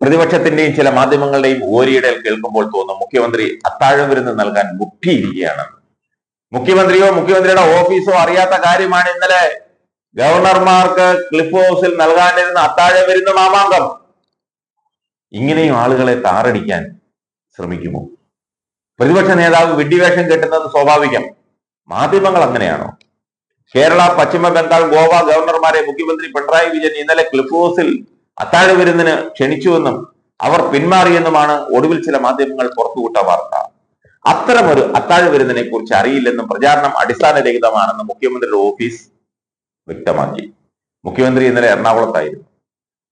പ്രതിപക്ഷത്തിന്റെയും ചില മാധ്യമങ്ങളുടെയും ഓരിയിടൽ കേൾക്കുമ്പോൾ തോന്നും മുഖ്യമന്ത്രി അത്താഴം വിരുന്ന് നൽകാൻ മുട്ടിയിരിക്കുകയാണെന്ന് മുഖ്യമന്ത്രിയോ മുഖ്യമന്ത്രിയുടെ ഓഫീസോ അറിയാത്ത കാര്യമാണ് ഇന്നലെ ഗവർണർമാർക്ക് ക്ലിഫ് ഹൗസിൽ നൽകാനിരുന്ന അത്താഴം വിരുന്ന് മാമാങ്കം ഇങ്ങനെയും ആളുകളെ താറടിക്കാൻ ശ്രമിക്കുമോ? പ്രതിപക്ഷ നേതാവ് വിഡ്ഢിവേഷം കെട്ടുന്നത് സ്വാഭാവികം. മാധ്യമങ്ങൾ അങ്ങനെയാണോ? കേരള പശ്ചിമ ബംഗാൾ ഗോവ ഗവർണർമാരെ മുഖ്യമന്ത്രി പിണറായി വിജയൻ ഇന്നലെ ക്ലിഫ് ഹൗസിൽ അത്താഴ വിരുന്നിന് ക്ഷണിച്ചുവെന്നും അവർ പിന്മാറിയെന്നുമാണ് ഒടുവിൽ ചില മാധ്യമങ്ങൾ പുറത്തുവിട്ട വാർത്ത. അത്തരമൊരു അത്താഴ വിരുന്നിനെ കുറിച്ച് അറിയില്ലെന്നും പ്രചാരണം അടിസ്ഥാനരഹിതമാണെന്നും മുഖ്യമന്ത്രിയുടെ ഓഫീസ് വ്യക്തമാക്കി. മുഖ്യമന്ത്രി ഇന്നലെ എറണാകുളത്തായിരുന്നു.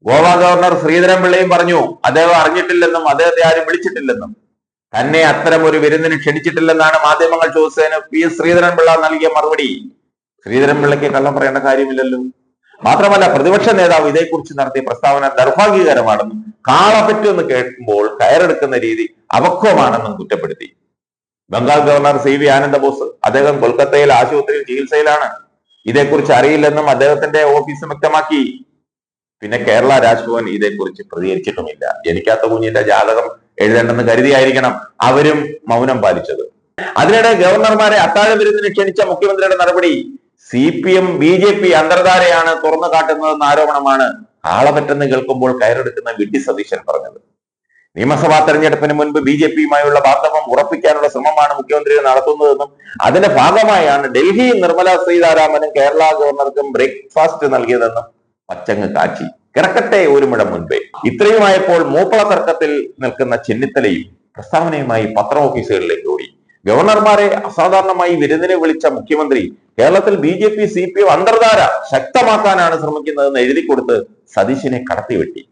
ഗോവ ഗവർണർ ശ്രീധരൻ പിള്ളയും പറഞ്ഞു അദ്ദേഹം അറിഞ്ഞിട്ടില്ലെന്നും അദ്ദേഹത്തെ ആരും വിളിച്ചിട്ടില്ലെന്നും. തന്നെ അത്തരം ഒരു വിരുന്നിന് ക്ഷണിച്ചിട്ടില്ലെന്നാണ് മാധ്യമങ്ങൾ ചോദിച്ചതിന് പി എസ് ശ്രീധരൻ പിള്ള നൽകിയ മറുപടി. ശ്രീധരൻ പിള്ളയ്ക്ക് കള്ളം പറയേണ്ട കാര്യമില്ലല്ലോ. മാത്രമല്ല പ്രതിപക്ഷ നേതാവ് ഇതേക്കുറിച്ച് നടത്തിയ പ്രസ്താവന ദൗർഭാഗ്യകരമാണെന്നും കാളപ്പറ്റെന്ന് കേൾക്കുമ്പോൾ കയറെടുക്കുന്ന രീതി അപക്വമാണെന്നും കുറ്റപ്പെടുത്തി. Bengal governor C V Ananda Bose അദ്ദേഹം കൊൽക്കത്തയിൽ ആശുപത്രിയിൽ ചികിത്സയിലാണ്. ഇതേക്കുറിച്ച് അറിയില്ലെന്നും അദ്ദേഹത്തിന്റെ ഓഫീസ് വ്യക്തമാക്കി. പിന്നെ കേരള രാജ്ഭവൻ ഇതേക്കുറിച്ച് പ്രതികരിച്ചിട്ടുമില്ല. ജനിക്കാത്ത കുഞ്ഞിന്റെ ജാതകം എഴുതേണ്ടെന്ന് കരുതിയായിരിക്കണം അവരും മൗനം പാലിച്ചത്. അതിനിടെ ഗവർണർമാരെ അത്താഴ വിരുന്നിന് ക്ഷണിച്ച മുഖ്യമന്ത്രിയുടെ നടപടി C P M B J P അന്തർധാരയാണ് തുറന്നു കാട്ടുന്നതെന്ന ആരോപണമാണ് ആളപറ്റെന്ന് കേൾക്കുമ്പോൾ കയറെടുക്കുന്ന വിഡ്ഢി സതീശൻ പറഞ്ഞത്. നിയമസഭാ തെരഞ്ഞെടുപ്പിന് മുൻപ് ബി ജെ പിയുമായുള്ള ബാന്ധവം ഉറപ്പിക്കാനുള്ള ശ്രമമാണ് മുഖ്യമന്ത്രി നടത്തുന്നതെന്നും അതിന്റെ ഭാഗമായാണ് ഡൽഹി നിർമ്മല സീതാരാമനും കേരള ഗവർണർക്കും ബ്രേക്ക്ഫാസ്റ്റ് നൽകിയതെന്നും പച്ചങ്ങ് കാച്ചി. കിടക്കട്ടെ ഒരു മുഴം മുൻപേ. ഇത്രയുമായപ്പോൾ മൂപ്പള തർക്കത്തിൽ നിൽക്കുന്ന ചെന്നിത്തലയും പ്രസ്താവനയുമായി പത്ര ഓഫീസുകളിലേക്ക് ഓടി. ഗവർണർമാരെ അസാധാരണമായി വിരുന്നിനെ വിളിച്ച മുഖ്യമന്ത്രി കേരളത്തിൽ B J P C P M അന്തർധാര ശക്തമാക്കാനാണ് ശ്രമിക്കുന്നതെന്ന് എഴുതി കൊടുത്ത് സതീശിനെ കടത്തിവെട്ടി.